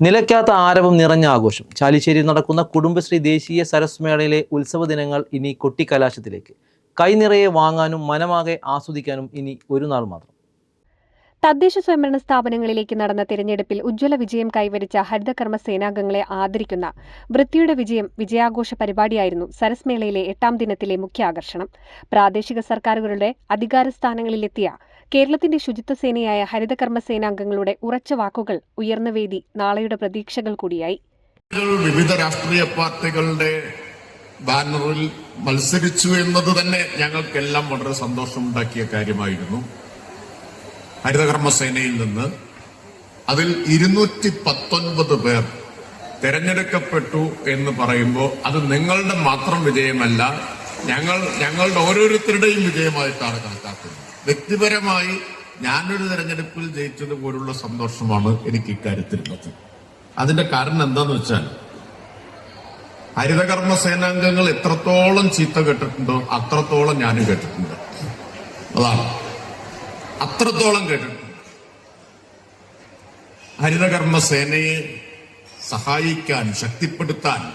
നിലയ്ക്കാത്ത ആരവം നിറഞ്ഞ ആഘോഷം. ചാലിശ്ശേരിയിൽ നടക്കുന്ന കുടുംബശ്രീ ദേശീയ സരസ് മേളയിലെ ഉത്സവ ദിനങ്ങൾ ഇനി കൊട്ടിക്കലാശത്തിലേക്ക്. കൈനിറയെ വാങ്ങാനും മനമാകെ ആസ്വദിക്കാനും ഇനി ഒരു നാൾ മാത്രം. തദ്ദേശ സ്വയംഭരണ സ്ഥാപനങ്ങളിലേക്ക് നടന്ന തിരഞ്ഞെടുപ്പിൽ ഉജ്ജ്വല വിജയം കൈവരിച്ച ഹരിതകർമ്മ സേനാംഗങ്ങളെ ആദരിക്കുന്ന വൃത്തിയുടെ വിജയം വിജയാഘോഷ പരിപാടിയായിരുന്നു സരസ് മേളയിലെ എട്ടാം ദിനത്തിലെ മുഖ്യ ആകർഷണം പ്രാദേശിക സർക്കാരുകളുടെ അധികാര സ്ഥാനങ്ങളിലെത്തിയ കേരളത്തിന്റെ ശുചിത്വ സേനയായ ഹരിതകർമ്മ സേനാംഗങ്ങളുടെ ഉറച്ച വാക്കുകൾ ഉയർന്ന വേദി നാളെയുടെ പ്രതീക്ഷകൾ കൂടിയായി. വിവിധ രാഷ്ട്രീയ പാർട്ടികളുടെ ബാനറിൽ മത്സരിച്ചു എന്നത് തന്നെ ഞങ്ങൾക്കെല്ലാം വളരെ സന്തോഷമുണ്ടാക്കിയ കാര്യമായിരുന്നു. ഹരിതകർമ്മസേനയിൽ നിന്ന് അതിൽ ഇരുന്നൂറ്റി പത്തൊൻപത് പേർ തെരഞ്ഞെടുക്കപ്പെട്ടു എന്ന് പറയുമ്പോൾ അത് നിങ്ങളുടെ മാത്രം വിജയമല്ല ഞങ്ങൾ ഞങ്ങളുടെ ഓരോരുത്തരുടെയും വിജയമായിട്ടാണ് കണക്കാക്കുന്നത്. വ്യക്തിപരമായി ഞാനൊരു തെരഞ്ഞെടുപ്പിൽ ജയിച്ചത് പോലുള്ള സന്തോഷമാണ് എനിക്ക് ഇക്കാര്യത്തിലുള്ളത് അതിന്റെ കാരണം എന്താന്ന് വെച്ചാൽ ഹരിതകർമ്മ സേനാംഗങ്ങൾ എത്രത്തോളം ചീത്ത കേട്ടിട്ടുണ്ടോ അത്രത്തോളം ഞാനും കേട്ടിട്ടുണ്ട്. അതാണ്. അത്രത്തോളം കേട്ടിട്ടുണ്ട്. ഹരിതകർമ്മ സേനയെ സഹായിക്കാൻ ശക്തിപ്പെടുത്താൻ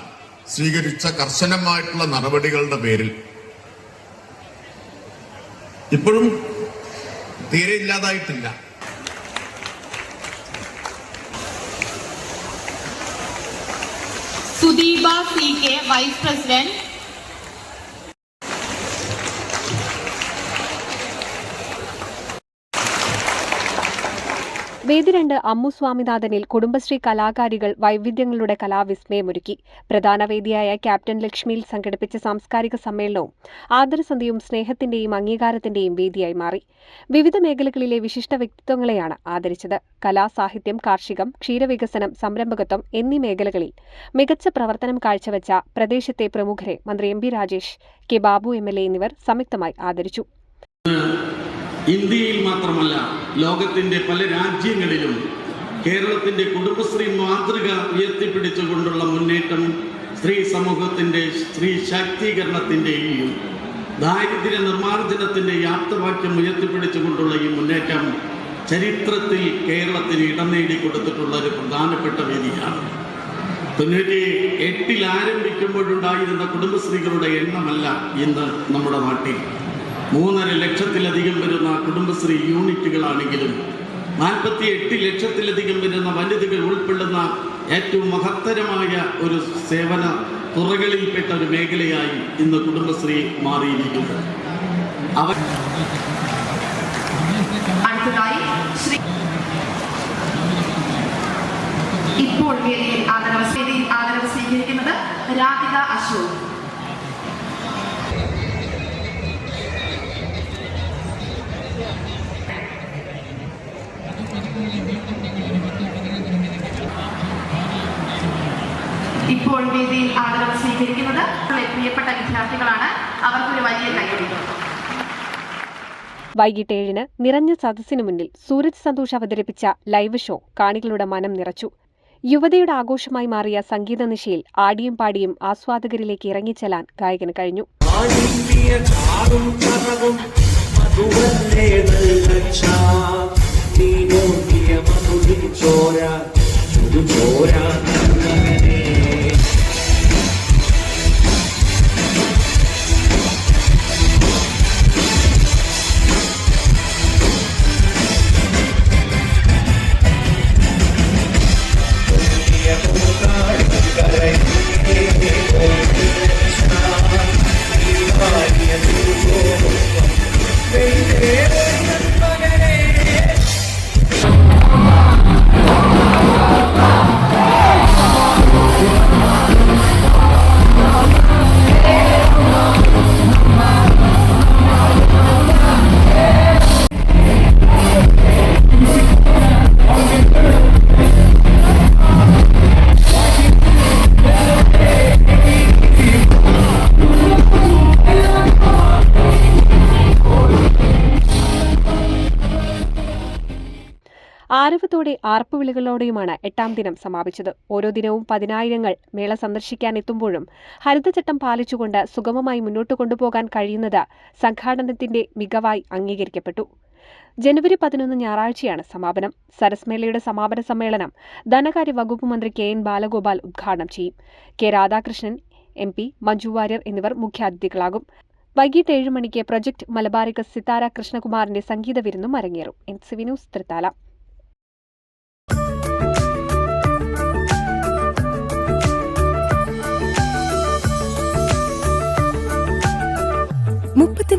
സ്വീകരിച്ച കർശനമായിട്ടുള്ള നടപടികളുടെ പേരിൽ ഇപ്പോഴും തീരെ ഇല്ലാതായിട്ടില്ല Sudeepa C K vice president വേദി രണ്ട് അമ്മു സ്വാമിനാഥനിൽ കുടുംബശ്രീ കലാകാരികൾ വൈവിധ്യങ്ങളുടെ കലാവിസ്മയമൊരുക്കി. പ്രധാന വേദിയായ ക്യാപ്റ്റൻ ലക്ഷ്മിയിൽ സംഘടിപ്പിച്ച സാംസ്കാരിക സമ്മേളനവും ആദരസന്ധിയും സ്നേഹത്തിന്റെയും അംഗീകാരത്തിന്റെയും വേദിയായി മാറി. വിവിധ മേഖലകളിലെ വിശിഷ്ട വ്യക്തിത്വങ്ങളെയാണ് ആദരിച്ചത്. കലാസാഹിത്യം കാർഷികം ക്ഷീരവികസനം സംരംഭകത്വം എന്നീ മേഖലകളിൽ മികച്ച പ്രവർത്തനം കാഴ്ചവെച്ച പ്രദേശത്തെ പ്രമുഖരെ മന്ത്രി M B Rajesh K Babu M L A എന്നിവർ സംയുക്തമായി ആദരിച്ചു. ഇന്ത്യയിൽ മാത്രമല്ല ലോകത്തിന്റെ പല രാജ്യങ്ങളിലും കേരളത്തിന്റെ കുടുംബശ്രീ മാതൃക ഉയർത്തിപ്പിടിച്ചുകൊണ്ടുള്ള മുന്നേറ്റം സ്ത്രീ സമൂഹത്തിന്റെ സ്ത്രീ ശാക്തീകരണത്തിന്റെയും ദാരിദ്ര്യ നിർമ്മാർജനത്തിന്റെ യാത്രവാക്യം ഉയർത്തിപ്പിടിച്ചുകൊണ്ടുള്ള ഈ മുന്നേറ്റം ചരിത്രത്തിൽ കേരളത്തിന് ഇടം നേടിക്കൊടുത്തിട്ടുള്ള ഒരു പ്രധാനപ്പെട്ട വേദിയാണ്. തൊണ്ണൂറ്റി എട്ടിൽ ആരംഭിക്കുമ്പോഴുണ്ടായിരുന്ന കുടുംബശ്രീകളുടെ എണ്ണമല്ല ഇന്ന് നമ്മുടെ നാട്ടിൽ. മൂന്നര ലക്ഷത്തിലധികം വരുന്ന കുടുംബശ്രീ യൂണിറ്റുകളാണെങ്കിലും നാൽപ്പത്തി എട്ട് ലക്ഷത്തിലധികം വരുന്ന വനിതകൾ ഉൾപ്പെടുന്ന ഏറ്റവും മഹത്തരമായ ഒരു സേവന തുറകളിൽപ്പെട്ട ഒരു മേഖലയായി ഇന്ന് കുടുംബശ്രീ മാറിയിരിക്കുന്നു. അവർ ശ്രീ ഇപ്പോൾ ആദരവ് ആദരവ് സ്വീകരിക്കുന്നത് രാധിക അശോക്. വേദിയിൽ ആദരവ് സ്വീകരിക്കുന്നത് പ്രിയപ്പെട്ട വിദ്യാർത്ഥികളാണ്. അവർക്കൊരു വലിയ കൈയടി വൈകിട്ട് ഏഴിന് നിറഞ്ഞ സദസ്സിനു മുന്നിൽ സൂരജ് സന്തോഷ് അവതരിപ്പിച്ച ലൈവ് ഷോ കാണികളുടെ മനം നിറച്ചു. യുവതയുടെ ആഘോഷമായി മാറിയ സംഗീത നിശയിൽ ആടിയും പാടിയും ആസ്വാദകരിലേക്ക് ഇറങ്ങിച്ചെല്ലാൻ ഗായകന് കഴിഞ്ഞു. ചുരു ആരവത്തോടെ ആർപ്പുവിളികളോടെയുമാണ് എട്ടാം ദിനം സമാപിച്ചത്. ഓരോ ദിനവും പതിനായിരങ്ങൾ മേള സന്ദർശിക്കാൻ എത്തുമ്പോഴും ഹരിതചട്ടം പാലിച്ചുകൊണ്ട് സുഗമമായി മുന്നോട്ട് കൊണ്ടുപോകാൻ കഴിയുന്നത് സംഘാടനത്തിന്റെ മികവായി അംഗീകരിക്കപ്പെട്ടു. ജനുവരി പതിനൊന്ന് ഞായറാഴ്ചയാണ് സമാപനം. സരസ്മേളയുടെ സമാപന സമ്മേളനം ധനകാര്യ വകുപ്പ് മന്ത്രി കെ എൻ ബാലഗോപാൽ ഉദ്ഘാടനം ചെയ്യും. K Radhakrishnan M P Manju Warrier എന്നിവർ മുഖ്യാതിഥികളാകും. വൈകിട്ട് ഏഴ് മണിക്ക് പ്രൊജക്ട് മലബാറിക സിതാര കൃഷ്ണകുമാറിന്റെ സംഗീത വിരുന്നും അരങ്ങേറും. N C